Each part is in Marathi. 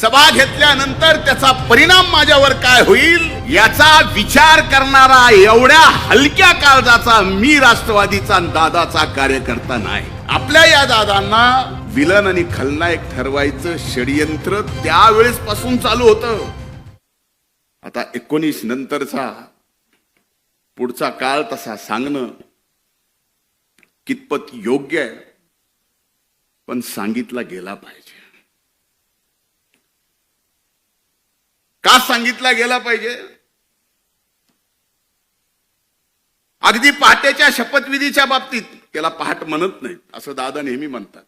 सभा घेतल्यानंतर त्याचा परिणाम माझ्यावर काय होईल याचा विचार करणारा एवढ्या हलक्या काळजाचा मी राष्ट्रवादीचा दादाचा कार्यकर्ता नाही. आपल्या या दादांना विलन आणि खलनायक ठरवायचं षडयंत्र त्यावेळेस पासून चालू होतं. आता एकोणीस नंतरचा पुढचा काळ तसा सांगणं कितपत योग्य आहे पण सांगितला गेला पाहिजे. का सांगितला गेला पाहिजे? अगदी पहाटेच्या शपथविधीच्या बाबतीत त्याला पहाट म्हणत नाही असं दादा नेहमी म्हणतात.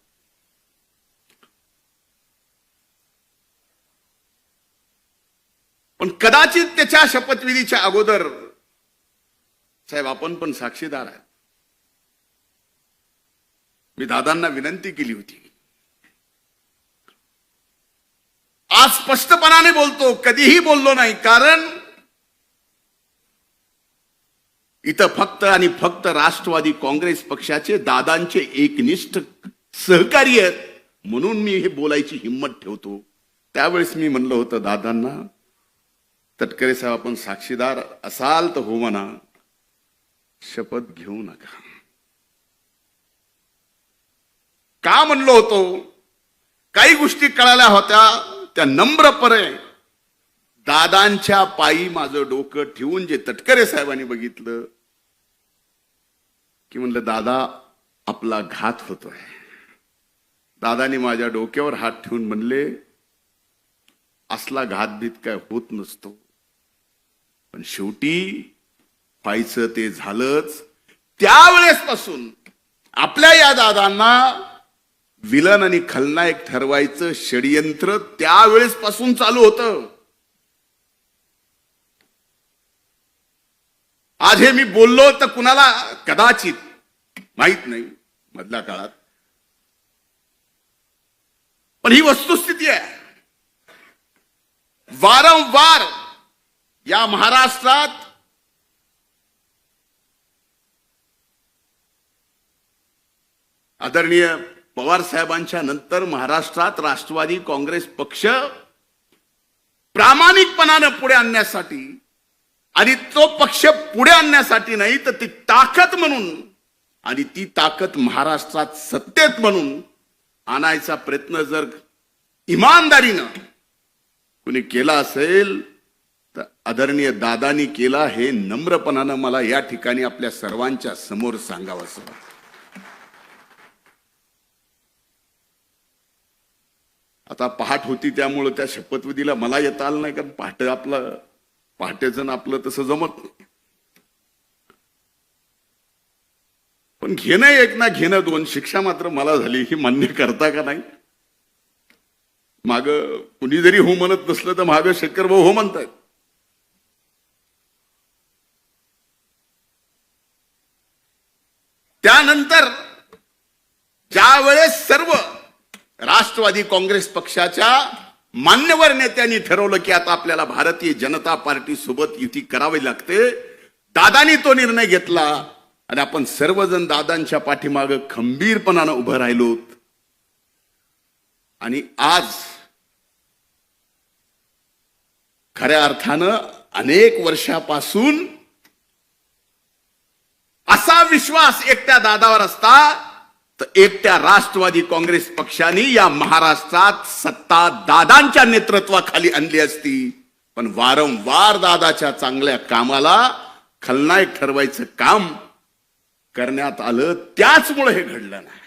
पण कदाचित त्याच्या शपथविधीच्या अगोदर साहेब आपण पण साक्षीदार आहे मी दादांना विनंती केली होती. आज स्पष्टपणाने बोलतो कधीही बोललो नाही कारण इथं फक्त आणि फक्त राष्ट्रवादी काँग्रेस पक्षाचे दादांचे एकनिष्ठ सहकारी आहेत म्हणून मी हे बोलायची हिंमत ठेवतो. त्यावेळेस मी म्हणलं होतं दादांना तटकरे साहेब आपण साक्षीदार असाल तर हो म्हणा शपथ घेऊ नका. का म्हणलो होतो? काही गोष्टी कळाल्या होत्या. त्या नम्रपणे दादांच्या पायी माझं डोकं ठेवून जे तटकरे साहेबांनी बघितलं की म्हणलं दादा आपला घात होतोय. दादानी माझ्या डोक्यावर हात ठेवून म्हणले असला घातभीत काय होत नसतो. पण शेवटी व्हायचं ते झालंच. त्यावेळेस पासून आपल्या या दादांना विलन आणि खलनायक ठरवायचं षडयंत्र त्यावेळेस पासून चालू होतं. आज हे मी बोललो तर कुणाला कदाचित माहीत नाही मधल्या काळात. पण ही वस्तुस्थिती आहे. वारंवार या महाराष्ट्रात आदरणीय पवार साहेबांच्या नंतर महाराष्ट्रात राष्ट्रवादी काँग्रेस पक्ष प्रामाणिकपणानं पुढे आणण्यासाठी आणि तो पक्ष पुढे आणण्यासाठी नाही तर ती ताकद म्हणून आणि ती ताकद महाराष्ट्रात सत्तेत म्हणून आणायचा प्रयत्न जर इमानदारीनं कुणी केला असेल तर आदरणीय दादानी केला हे नम्रपणानं मला या ठिकाणी आपल्या सर्वांच्या समोर सांगावं असं आता पहाट होती त्यामुळं त्या शपथविधीला मला येता आलं नाही कारण पहाटे आपलं पहाटेजण आपलं तसं जमत नाही. पण घेणं एक ना घेणं दोन शिक्षा मात्र मला झाली ही मान्य करता का नाही? माग कुणी जरी हो म्हणत नसलं तर माग शेखर भाऊ हो म्हणतात. त्यानंतर ज्या वेळेस सर्व राष्ट्रवादी काँग्रेस पक्षाच्या मान्यवर नेत्यांनी ठरवलं की आता आपल्याला भारतीय जनता पार्टी सोबत युती करावी लागते. दादानी तो निर्णय घेतला आणि आपण सर्वजण दादांच्या पाठीमाग खंबीरपणानं उभं राहिलो आणि आज खऱ्या अर्थानं अनेक वर्षापासून असा विश्वास एकट्या दादावर असता तर एकट्या राष्ट्रवादी काँग्रेस पक्षाने या महाराष्ट्रात सत्ता दादांच्या नेतृत्वाखाली आणली असती. पण वारंवार दादाच्या चांगल्या कामाला खलनायक ठरवायचं काम करण्यात आलं त्याचमुळे हे घडलं नाही.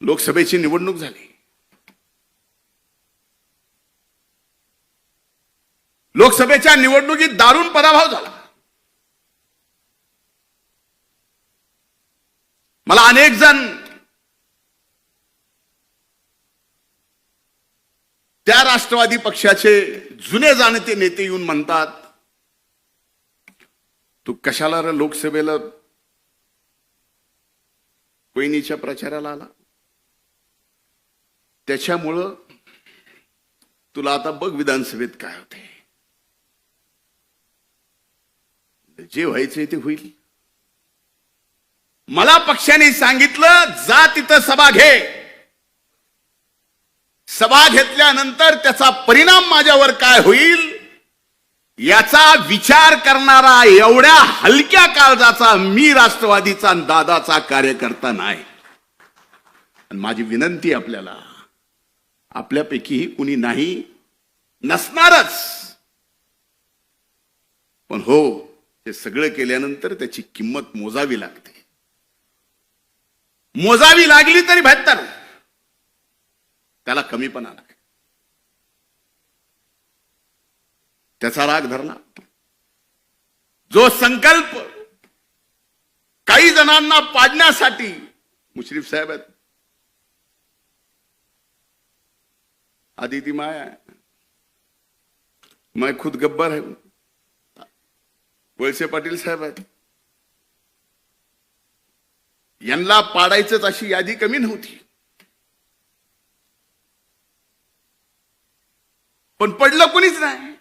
लोकसभेची निवडणूक झाली. लोकसभेच्या निवडणुकीत दारुण पराभव झाला. मला अनेक जण त्या राष्ट्रवादी पक्षाचे जुने जाणते नेते येऊन म्हणतात तू कशाला रे लोकसभेला कोयनीच्या प्रचाराला आला? त्याच्यामुळं तुला आता बघ विधानसभेत काय होते जे व्हायचंय ते होईल. मला पक्षाने सांगितलं जा तिथं सभा घे. सभा घेतल्यानंतर त्याचा परिणाम माझ्यावर काय होईल याचा विचार करणारा एवढ्या हलक्या काळजाचा मी राष्ट्रवादीचा दादाचा कार्यकर्ता नाही. आणि माझी विनंती आपल्याला आपल्यापैकी कुणी नाही नसणारच. पण हो हे सगळं केल्यानंतर त्याची किंमत मोजावी लागते. मोजावी लागली तरी बेहत्तर त्याला कमीपणा नाही त्याचा राग धरला जो संकल्प काही जणांना पाडण्यासाठी मुश्रीफ साहेब आहेत. आदिती माया माय मैं खुद गब्बर है वळसे पाटील साहेब आहेत. यांना पाडायचंच अशी यादी कमी नव्हती. पण पडलं कोणीच नाही.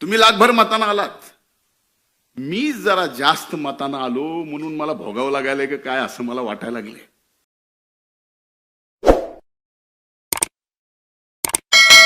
तुम्ही लाखभर मतानं आलात. मी जरा जास्त मतानं आलो म्हणून मला भोगावं लागायला का काय असं मला वाटायला लागले